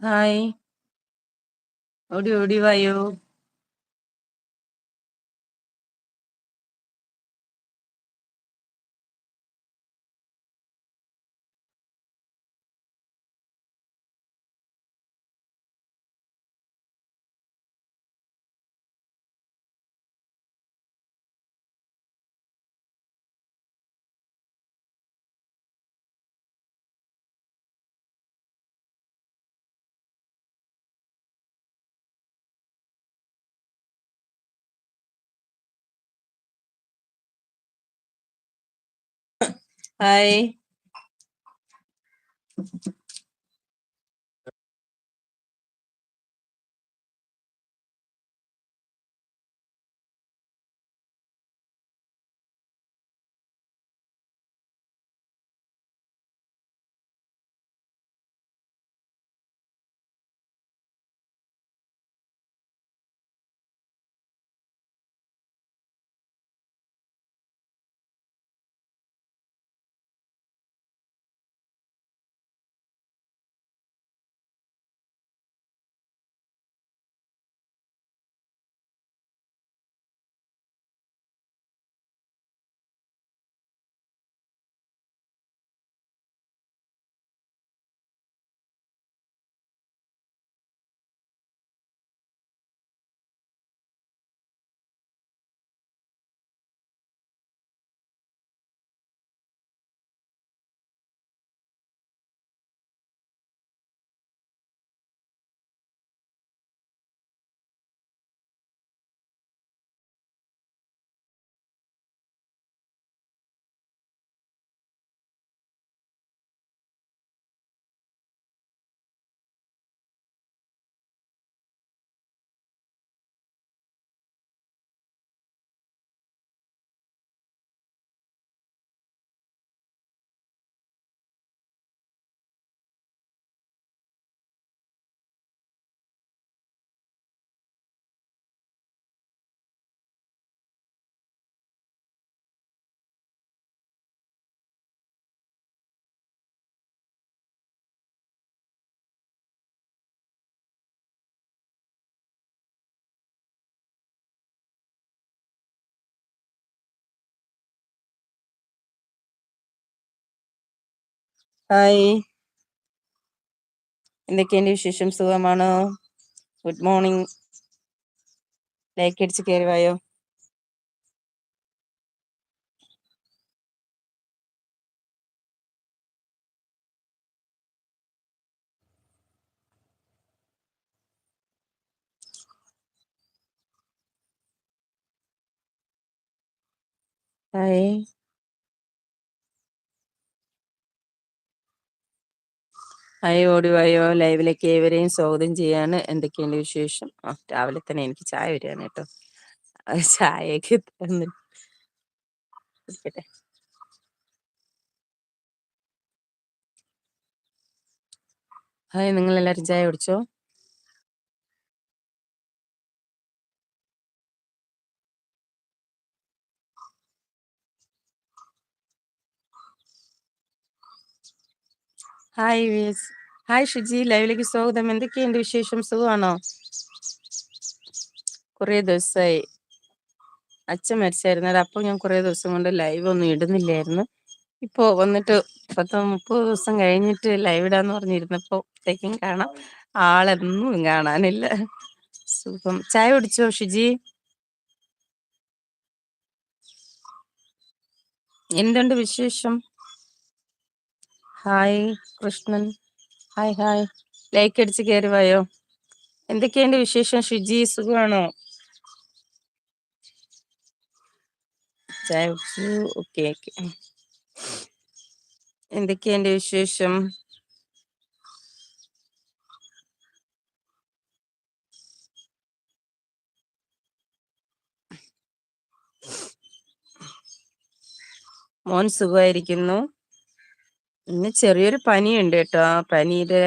Hi ഓടി ഓടി വായോ ഹായ് ഹായ്. എന്തൊക്കെയുണ്ട് വിശേഷം? സുഖമാണോ? Good morning. ലൈക്ക് അടിച്ച് കയറി വായോ ഹായ്. ഹായ് ഓഡിയോ ലൈവിലേക്ക് ഏവരെയും സ്വാഗതം ചെയ്യാണ്. എന്തൊക്കെയുണ്ട് വിശേഷം? ആ രാവിലെ തന്നെ എനിക്ക് ചായ വരികയാണ് കേട്ടോ. ചായക്ക് ചായയൊക്കെ തന്ന്. ഹായ് നിങ്ങൾ എല്ലാവരും ചായ കുടിച്ചോ? Hi hi Shuji. ലൈവിലേക്ക് സ്വാഗതം. എന്തൊക്കെയുണ്ട് വിശേഷം? സുഖമാണോ? കുറേ ദിവസമായി അച്ഛൻ മരിച്ചായിരുന്നു. അപ്പോൾ ഞാൻ കുറേ ദിവസം കൊണ്ട് ലൈവ് ഒന്നും ഇടുന്നില്ലായിരുന്നു. ഇപ്പോ വന്നിട്ട് പത്ത് മുപ്പത് ദിവസം കഴിഞ്ഞിട്ട് ലൈവ് ഇടാന്ന് പറഞ്ഞിരുന്നപ്പോഴത്തേക്കും കാണാം. ആളെന്നും കാണാനില്ല. സുഖം. ചായ കുടിച്ചോ ഷുജി? എന്തുണ്ട് വിശേഷം? Hi Krishnan. Hi hi. Like അടിച്ച് കയറി വായോ? എന്തൊക്കെയുണ്ട് വിശേഷം? ഷിജി സുഖമാണോ? ചായ വിശേഷം? മോൻ സുഖമായിരിക്കുന്നു. ഇന്ന് ചെറിയൊരു പനിയുണ്ട് കേട്ടോ. പനിയുടെ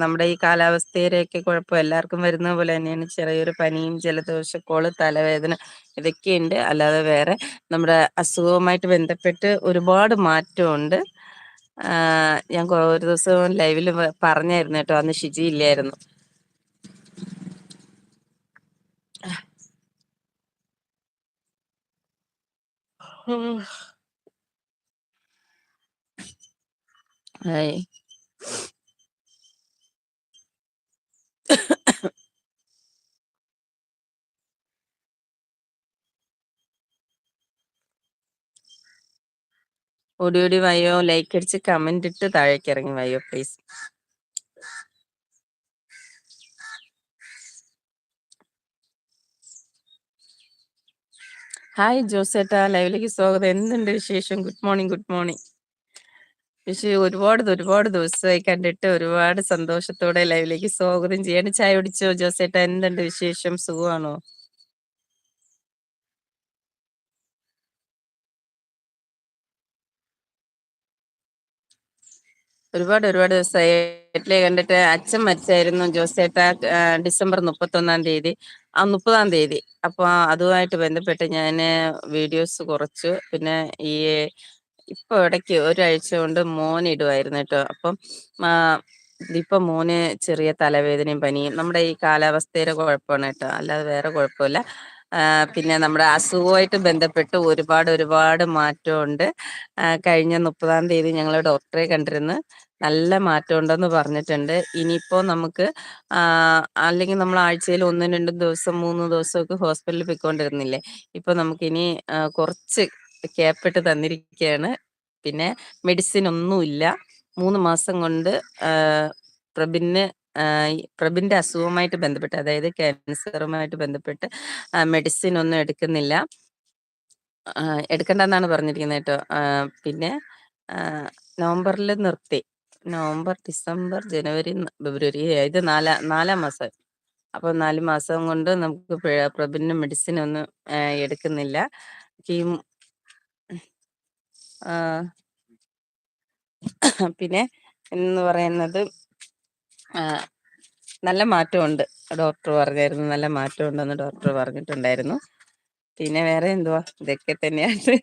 നമ്മുടെ ഈ കാലാവസ്ഥയുടെയൊക്കെ കുഴപ്പം എല്ലാവർക്കും വരുന്ന പോലെ തന്നെയാണ്. ചെറിയൊരു പനിയും ജലദോഷക്കോൾ തലവേദന ഇതൊക്കെയുണ്ട്. അല്ലാതെ വേറെ നമ്മുടെ അസുഖവുമായിട്ട് ബന്ധപ്പെട്ട് ഒരുപാട് മാറ്റമുണ്ട്. ഞാൻ ഒരു ദിവസം ലൈവിൽ പറഞ്ഞായിരുന്നു കേട്ടോ. അന്ന് ഷിജി ഇല്ലായിരുന്നു. ഉം. ഹായ് ഓടി ഓടി വായോ ലൈക്ക് അടിച്ച് കമന്റ് ഇട്ട് താഴേക്ക് ഇറങ്ങി വയ്യോ പ്ലീസ് ഹായ് ജോസേട്ടാ ലൈവിലേക്ക് സ്വാഗതം. എന്തുണ്ട് വിശേഷം? ഗുഡ് മോർണിംഗ് ഗുഡ് മോർണിംഗ് പക്ഷേ ഒരുപാട് ഒരുപാട് ദിവസമായി കണ്ടിട്ട് ഒരുപാട് സന്തോഷത്തോടെ ലൈവിലേക്ക് സ്വാഗതം ചെയ്യാണ് ചായ കുടിച്ചോ? ജോസേട്ട എന്തുണ്ട് വിശേഷം? സുഖമാണോ? ഒരുപാട് ഒരുപാട് ദിവസമായി വീട്ടിലെ കണ്ടിട്ട് അച്ഛൻ മരിച്ചായിരുന്നു. ജോസേട്ട ഡിസംബർ മുപ്പത്തൊന്നാം തീയതി. ആ മുപ്പതാം തീയതി. അപ്പൊ അതുമായിട്ട് ബന്ധപ്പെട്ട് ഞാൻ വീഡിയോസ് കുറച്ചു. പിന്നെ ഈ ഇപ്പൊ ഇടയ്ക്ക് ഒരാഴ്ച കൊണ്ട് മോൻ ഇടുമായിരുന്നു കേട്ടോ. അപ്പം ഇപ്പൊ മോന് ചെറിയ തലവേദനയും പനിയും നമ്മുടെ ഈ കാലാവസ്ഥയുടെ കുഴപ്പമാണ് കേട്ടോ. അല്ലാതെ വേറെ കുഴപ്പമില്ല. പിന്നെ നമ്മുടെ അസുഖമായിട്ട് ബന്ധപ്പെട്ട് ഒരുപാട് ഒരുപാട് മാറ്റമുണ്ട്. കഴിഞ്ഞ മുപ്പതാം തീയതി ഞങ്ങൾ ഡോക്ടറെ കണ്ടിരുന്ന്. നല്ല മാറ്റം ഉണ്ടെന്ന് പറഞ്ഞിട്ടുണ്ട്. ഇനിയിപ്പോ നമുക്ക് അല്ലെങ്കിൽ നമ്മൾ ആഴ്ചയിൽ ഒന്നും രണ്ടും ദിവസം മൂന്ന് ദിവസമൊക്കെ ഹോസ്പിറ്റലിൽ പോയിക്കൊണ്ടിരുന്നില്ലേ? ഇപ്പൊ നമുക്കിനി കുറച്ച് ക്യാപ്പിട്ട് തന്നിരിക്കുകയാണ് പിന്നെ മെഡിസിൻ ഒന്നുമില്ല മൂന്ന് മാസം കൊണ്ട് പ്രബിന് പ്രബിന്റെ അസുഖവുമായിട്ട് ബന്ധപ്പെട്ട് അതായത് ക്യാൻസറുമായിട്ട് ബന്ധപ്പെട്ട് മെഡിസിൻ ഒന്നും എടുക്കുന്നില്ല. എടുക്കണ്ടെന്നാണ് പറഞ്ഞിരിക്കുന്നത് കേട്ടോ. പിന്നെ നവംബറിൽ നിർത്തി. നവംബർ ഡിസംബർ ജനുവരി ഫെബ്രുവരി ഇത് നാലാ നാലാം മാസം. അപ്പൊ നാല് മാസം കൊണ്ട് നമുക്ക് പ്രബിന് മെഡിസിൻ ഒന്നും എടുക്കുന്നില്ല. പിന്നെ എന്ന് പറയുന്നത് നല്ല മാറ്റമുണ്ട്. ഡോക്ടർ പറഞ്ഞായിരുന്നു നല്ല മാറ്റമുണ്ടെന്ന് ഡോക്ടർ പറഞ്ഞിട്ടുണ്ടായിരുന്നു. പിന്നെ വേറെ എന്തുവാ? ഇതൊക്കെ തന്നെയാണ്.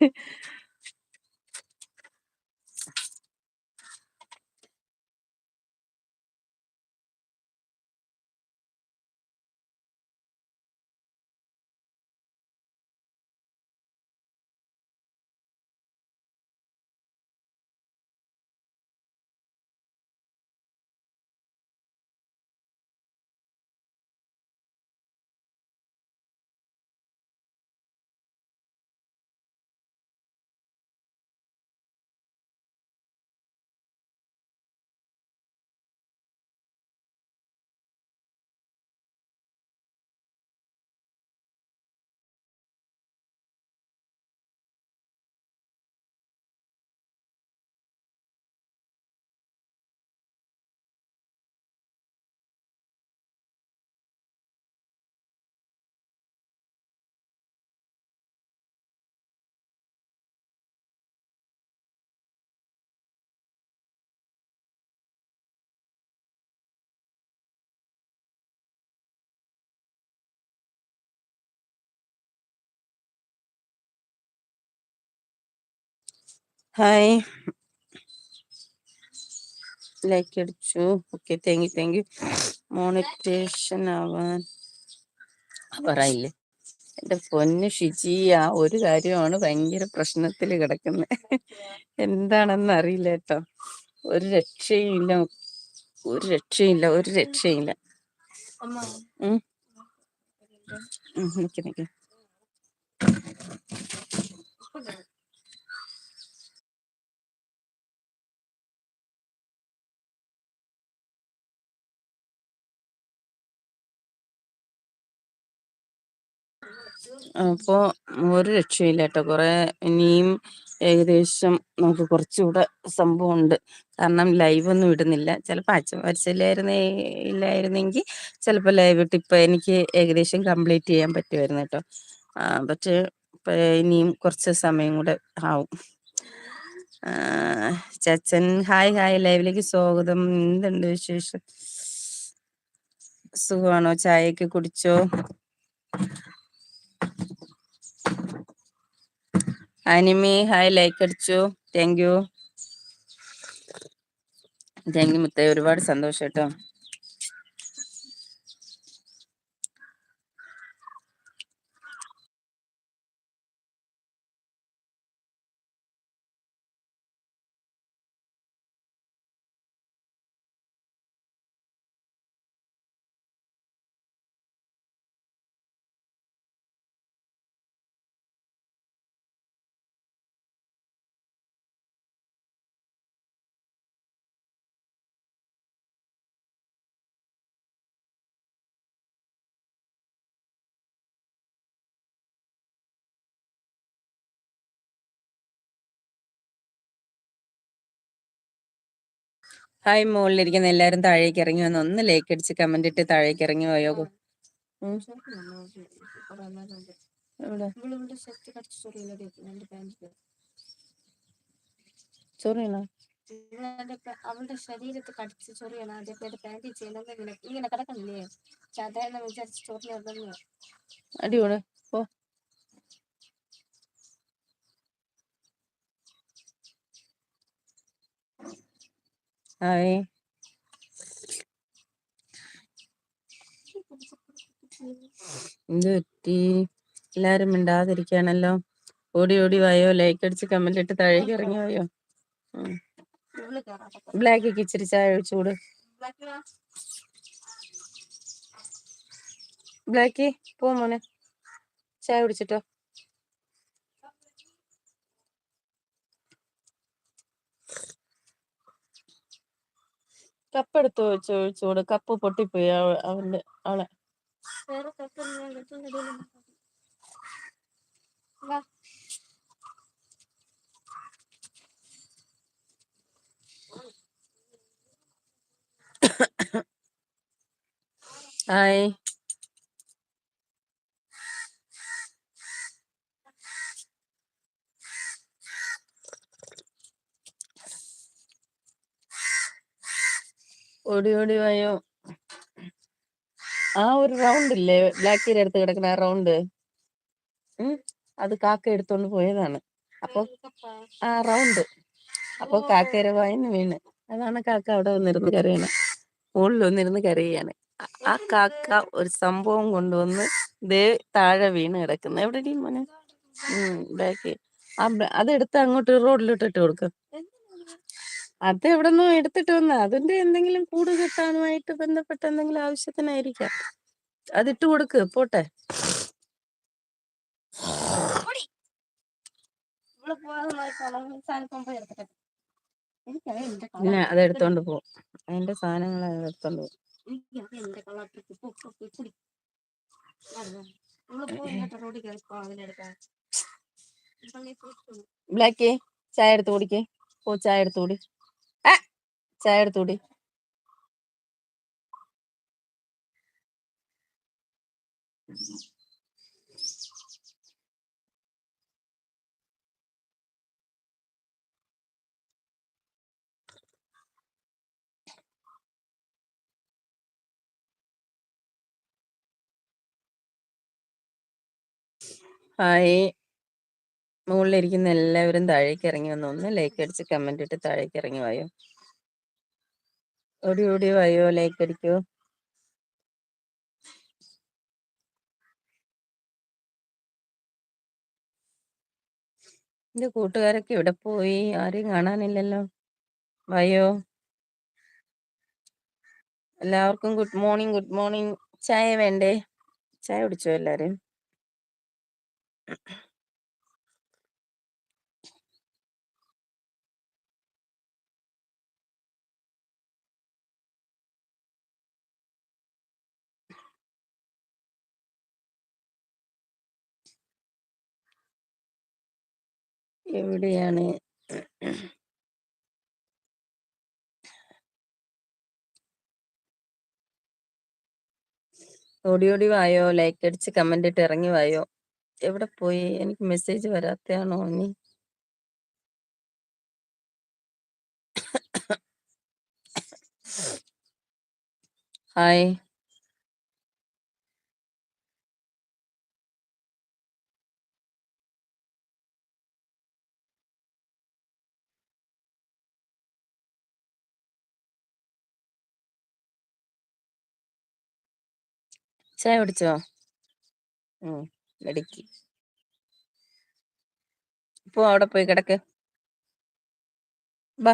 ഹായ് ലൈക്ക് അടിച്ചു. Okay thank you thank you monetisation ആവാൻ. പറയില്ലേ എന്റെ പൊന്ന് ഷിജി ആ ഒരു കാര്യമാണ് ഭയങ്കര പ്രശ്നത്തിൽ കിടക്കുന്നത് എന്താണെന്ന് അറിയില്ല കേട്ടോ. ഒരു രക്ഷയില്ല ഒരു രക്ഷയില്ല ഒരു രക്ഷയില്ല നിക്ക് നിക്ക്. അപ്പൊ ഒരു രക്ഷയില്ല കേട്ടോ കുറെ ഇനിയും ഏകദേശം നമുക്ക് കുറച്ചുകൂടെ സംഭവം ഉണ്ട് കാരണം ലൈവ് ഒന്നും ഇടുന്നില്ല. ചിലപ്പോ അച്ഛൻ വരച്ചില്ലായിരുന്നേ ഇല്ലായിരുന്നെങ്കിൽ ചിലപ്പോ ലൈവ് ഇട്ട് ഇപ്പൊ എനിക്ക് ഏകദേശം കംപ്ലീറ്റ് ചെയ്യാൻ പറ്റുമായിരുന്നു കേട്ടോ. പക്ഷേ ഇനിയും കുറച്ച് സമയം കൂടെ ആവും. Chachan hi hi. ലൈവിലേക്ക് സ്വാഗതം. എന്തുണ്ട് വിശേഷം? സുഖമാണോ? ചായയൊക്കെ കുടിച്ചോ? അനിമി ഹായ് ലൈക്ക് അടിച്ചു. താങ്ക് യു താങ്ക് യു മുത്തേ. ഒരുപാട് സന്തോഷം കേട്ടോ. ഹായ് മുകളിലിരിക്കുന്ന എല്ലാരും താഴേക്ക് ഇറങ്ങി വന്ന് ഒന്ന് ലൈക്ക് അടിച്ച് കമന്റ് ഇട്ട് താഴേക്ക് ഇറങ്ങി പോയോ? ചൊറിയണോ അവളുടെ ശരീരത്ത് കടിച്ച് ചൊറിയണം അതേപോലെ പാന്റ് ചെയ്യണം ഇങ്ങനെ കിടക്കണില്ലേ സാധാരണ വിചാരിച്ച് ചൊറിയണം അടിയോടെ പോ. ഹായ് എന്ത് പറ്റി? എല്ലാരും മിണ്ടാതിരിക്കാണല്ലോ ഓടി ഓടി വായോ? ലൈക്ക് അടിച്ച് കമന്റ് ഇട്ട് താഴേക്ക് ഇറങ്ങി വായോ? ബ്ലാക്ക് ഇച്ചിരി ചായ ഒഴിച്ചുകൂട് ബ്ലാക്കി പോ മോനെ. ചായ കുടിച്ചിട്ടോ? കപ്പ് എടുത്ത് ഒഴിച്ചുകൂട് കപ്പ് പൊട്ടിപ്പോയി അവ- അവന്റെ അവളെ ഹായ് ഓടി ഓടി വായോ. ആ ഒരു റൗണ്ട് ഇല്ലേ? ബ്ലാക്ക് ബ്ലാക്കിയുടെ എടുത്ത് കിടക്കുന്ന ആ റൗണ്ട് അത് കാക്ക എടുത്തോണ്ട് പോയതാണ്. അപ്പൊ ആ റൗണ്ട് അപ്പൊ കാക്കര വായന്ന് വീണ്. അതാണ് കാക്ക അവിടെ വന്നിരുന്ന് കരയണ. മുകളിൽ വന്നിരുന്ന് കരയാണ്. ആ- കാക്ക ഒരു സംഭവം കൊണ്ടുവന്ന് ദേ താഴെ വീണ് കിടക്കുന്നു. എവിടെ മോനെ? ഉം ബാക്കി അതെടുത്ത് അങ്ങോട്ട് റോഡിലോട്ട് ഇട്ട് കൊടുക്കും. അത് എവിടെന്നോ എടുത്തിട്ട് വന്ന അതിന്റെ എന്തെങ്കിലും കൂട് കെട്ടാനുമായിട്ട് ബന്ധപ്പെട്ട എന്തെങ്കിലും ആവശ്യത്തിനായിരിക്കാം. അതിട്ട് കൊടുക്ക്. പോട്ടെ. അതെടുത്തോണ്ട് അത് എടുത്തോണ്ട് പോകും അതിന്റെ സാധനങ്ങൾ എടുത്തോണ്ട് പോകും ബ്ലാക്കി ചായ എടുത്ത് കുടിക്കേ. പോ ചായ എടുത്ത് കുടി. ചായ എടുത്തുകൂടി ഹായ്. മുകളിലിരിക്കുന്ന എല്ലാവരും താഴേക്ക് ഇറങ്ങി വന്നു ഒന്ന് ലൈക്ക് അടിച്ച് കമന്റ് ഇട്ട് താഴേക്ക് ഇറങ്ങി വായോ. ഓടി ഓടി വായോ? ലൈക്ക് എന്റെ കൂട്ടുകാരൊക്കെ ഇവിടെ പോയി? ആരെയും കാണാനില്ലല്ലോ. വയോ? എല്ലാവർക്കും ഗുഡ് മോർണിംഗ് ഗുഡ് മോർണിംഗ് ചായ വേണ്ടേ? ചായ കുടിച്ചോ എല്ലാരും? എവിടെയാണ്? ഓടി ഓടി വായോ? ലൈക്ക് അടിച്ച് കമന്റ് ഇട്ട് ഇറങ്ങി വായോ? എവിടെ പോയി? എനിക്ക് മെസ്സേജ് വരാത്തയാണോ നീ? ഹായ് ചായ കുടിച്ചോ? ഉം ഇടയ്ക്ക് പോ അവിടെ പോയി കിടക്ക്. ബാ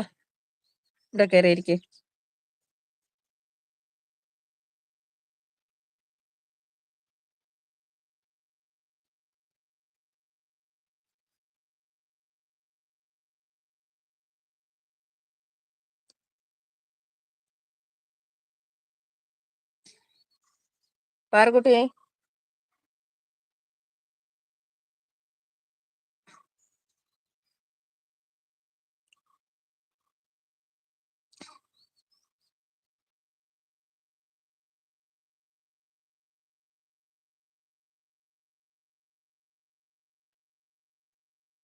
ഇവിടെ കയറിയിരിക്കെ പാറക്കുട്ടിയെ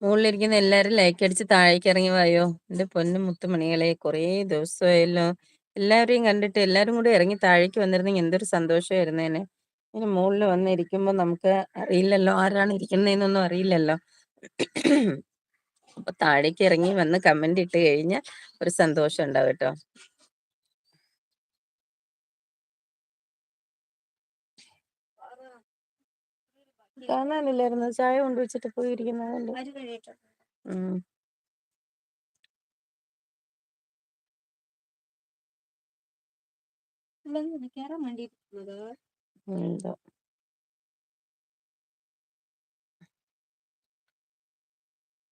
മുകളിലിരിക്കുന്ന എല്ലാവരും ലൈക്ക് അടിച്ച് താഴേക്ക് ഇറങ്ങി വായോ? എന്റെ പൊന്നു മുത്തുമണികളെ കുറേ ദിവസമായല്ലോ. എല്ലാവരെയും കണ്ടിട്ട് എല്ലാവരും കൂടി ഇറങ്ങി താഴേക്ക് വന്നിരുന്നെങ്കിൽ എന്തൊരു സന്തോഷമായിരുന്നേനെ ഇനി മുകളിൽ വന്നിരിക്കുമ്പോൾ നമുക്ക് അറിയില്ലല്ലോ ആരാണ് ഇരിക്കുന്നതെന്നൊന്നും അറിയില്ലല്ലോ. അപ്പൊ താഴേക്ക് ഇറങ്ങി വന്ന് കമന്റ് ഇട്ട് കഴിഞ്ഞാൽ ഒരു സന്തോഷം ഉണ്ടാവും കേട്ടോ. കാണാനില്ലായിരുന്നു. ചായ കൊണ്ടുവച്ചിട്ട് പോയിരിക്കുന്നതുകൊണ്ട്. കഴിയിട്ടുണ്ട് ഉം. ഇവിടെ കയറാൻ വേണ്ടിയിരിക്കുന്നത്? എന്തോ.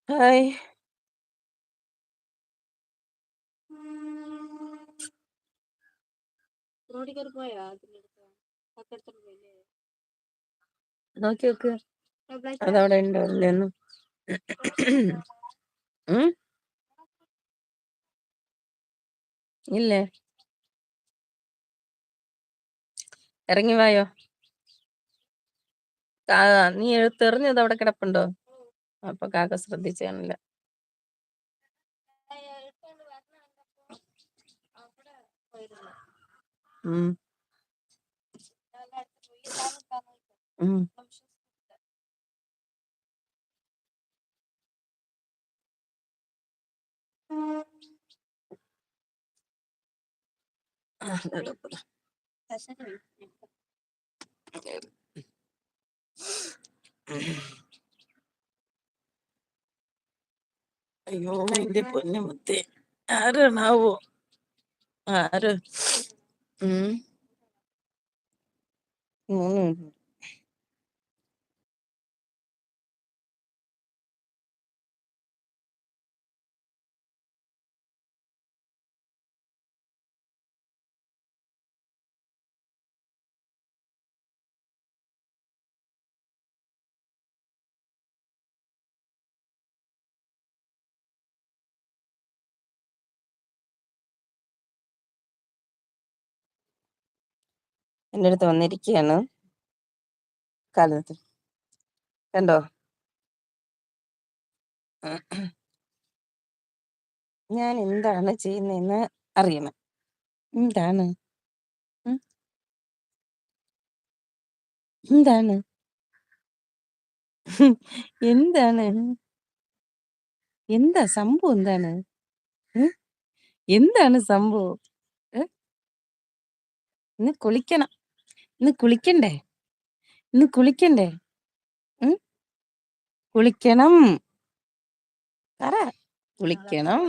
ഹായ്. റോഡിൽ കയറി പോയാ? അതിനടുത്ത് പോയില്ലേ? നോക്കി നോക്ക്. അതവിടെ ഉണ്ടോ ഇല്ലെന്ന് ഇല്ലേ? ഇറങ്ങി വായോ? നീ എഴുത്തെറിഞ്ഞത് അവിടെ കിടപ്പുണ്ടോ? അപ്പൊ കാക്ക ശ്രദ്ധിച്ചു കാണില്ല. എടുത്തോണ്ട് അയ്യോ എന്റെ പൊന്നു മുത്തേ. ആരാണാവോ? ആര്? ഉം. മൂന്ന് എന്റെ അടുത്ത് വന്നിരിക്കുകയാണ് കാലത്ത്. കണ്ടോ? ഞാൻ എന്താണ് ചെയ്യുന്നതെന്ന് അറിയണം. എന്താണ്? എന്താണ്? എന്താണ്? എന്താ സംഭവം എന്താണ്? എന്താണ് സംഭവം? കുളിക്കണം. ഇന്ന് കുളിക്കണ്ടേ? ഇന്ന് കുളിക്കണ്ടേ? കുളിക്കണം. പറ. കുളിക്കണം.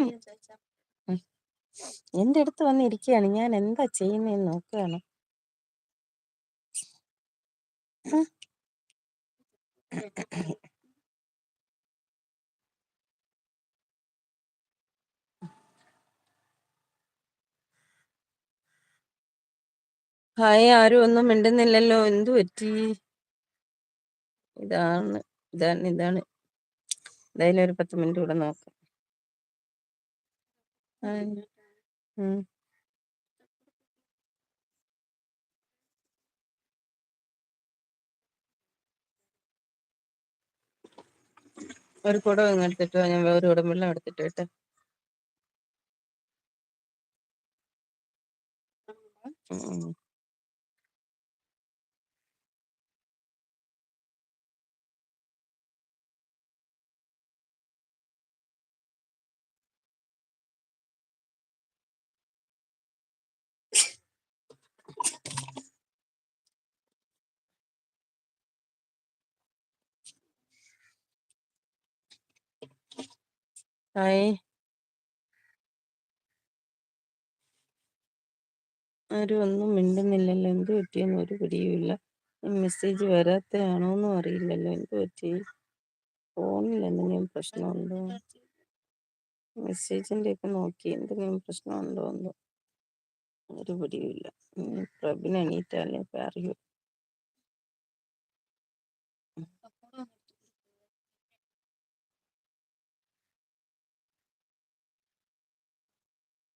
എന്റെ അടുത്ത് വന്ന് ഇരിക്കുകയാണ് ഞാൻ എന്താ ചെയ്യുന്നതെന്ന് നോക്കുകയാണ് ഹായ് ആരും ഒന്നും മിണ്ടുന്നില്ലല്ലോ. എന്തു പറ്റി? ഇതാണ് ഇതാണ് ഇതാണ്. എന്തായാലും ഒരു പത്ത് മിനിറ്റ് കൂടെ നോക്കാം. ഒരു കുടം ഇങ്ങ് എടുത്തിട്ടോ ഞാൻ വേറെ കുടം വെള്ളം എടുത്തിട്ട് കേട്ടോ ഉം. ഹായ് ആരും ഒന്നും മിണ്ടുന്നില്ലല്ലോ. എന്ത് പറ്റിയെന്ന് ഒരു പിടിയുമില്ല. മെസ്സേജ് വരാത്തയാണോന്നും അറിയില്ലല്ലോ. എന്ത് പറ്റി? ഫോണിൽ എന്തെങ്കിലും പ്രശ്നമുണ്ടോ? മെസ്സേജിന്റെ ഒക്കെ നോക്കി എന്തെങ്കിലും പ്രശ്നമുണ്ടോ എന്തോ ഒരു പിടിയുമില്ല. പ്രബിന് എണീറ്റാലേ അറിയൂ.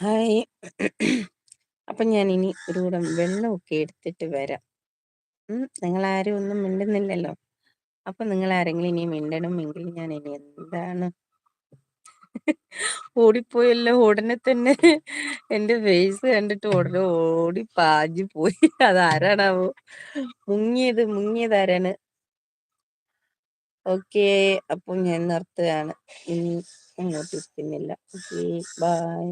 ഹായ്. അപ്പൊ ഞാൻ ഇനി ഒരു കൂടം വെള്ളമൊക്കെ എടുത്തിട്ട് വരാം. നിങ്ങൾ ആരും ഒന്നും മിണ്ടുന്നില്ലല്ലോ. അപ്പൊ നിങ്ങൾ ആരെങ്കിലും ഇനി മിണ്ടണമെങ്കിൽ ഞാൻ ഇനി എന്താണ്? ഓടിപ്പോയല്ലോ ഉടനെ തന്നെ. എന്റെ ഫേസ് കണ്ടിട്ട് ഉടനെ ഓടി പാഞ്ഞു പോയി. അതാരാണാവോ? മുങ്ങിയത് മുങ്ങിയത് ആരാണ്? ഓക്കെ അപ്പൊ ഞാൻ നിർത്തുകയാണ്. ഇനി അങ്ങോട്ട് ഇരിക്കുന്നില്ല ഓക്കെ ബൈ